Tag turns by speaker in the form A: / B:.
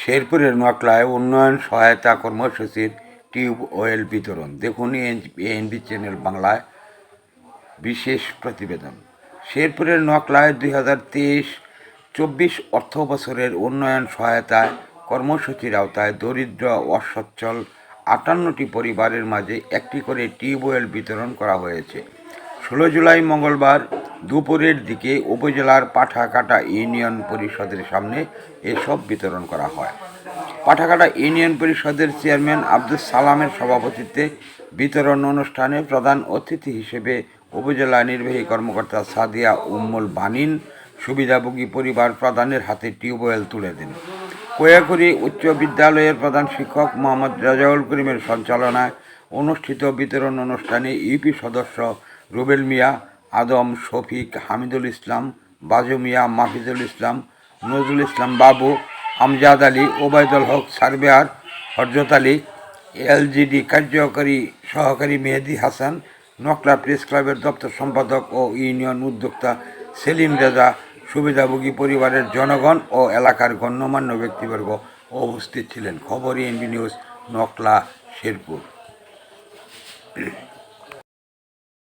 A: শেরপুরের নকলায় উন্নয়ন সহায়তা কর্মসূচির টিউব অয়েল বিতরণ। দেখুন এএনবি চ্যানেল বাংলায় বিশেষ প্রতিবেদন। শেরপুরের নকলায় দুই হাজার তেইশ, চব্বিশ অর্থ বছরের উন্নয়ন সহায়তায় কর্মসূচির আওতায় দরিদ্র অসচ্ছল আটান্নটি পরিবারের মাঝে একটি করে টিউবওয়েল বিতরণ করা হয়েছে। ষোলো জুলাই মঙ্গলবার দুপুরের দিকে উপজেলার পাঠাকাটা ইউনিয়ন পরিষদের সামনে এসব বিতরণ করা হয়। পাঠাকাটা ইউনিয়ন পরিষদের চেয়ারম্যান আব্দুল সালামের সভাপতিত্বে বিতরণ অনুষ্ঠানে প্রধান অতিথি হিসেবে উপজেলা নির্বাহী কর্মকর্তা সাদিয়া উম্মুল বানিন সুবিধাভোগী পরিবার প্রধানের হাতে টিউবওয়েল তুলে দেন। কোয়াকুড়ি উচ্চ বিদ্যালয়ের প্রধান শিক্ষক মোহাম্মদ রাজাউল করিমের সঞ্চালনায় অনুষ্ঠিত বিতরণ অনুষ্ঠানে ইউপি সদস্য রুবেল মিয়া আদম, শফিক, হামিদুল ইসলাম বাজু মিয়া মাহফিজুল ইসলাম, নজরুল ইসলাম বাবু, আমজাদ আলী, ওবায়দুল হক সার্ভেয়ার হরজত আলী, এলজিডি কার্যকরী সহকারী মেহেদি হাসান, নকলা প্রেস ক্লাবের দপ্তর সম্পাদক ও ইউনিয়ন উদ্যোক্তা সেলিম রেজা, সুবিধাভোগী পরিবারের জনগণ ও এলাকার গণ্যমান্য ব্যক্তিবর্গ উপস্থিত ছিলেন। খবর এনবি নিউজ, নকলা, শেরপুর।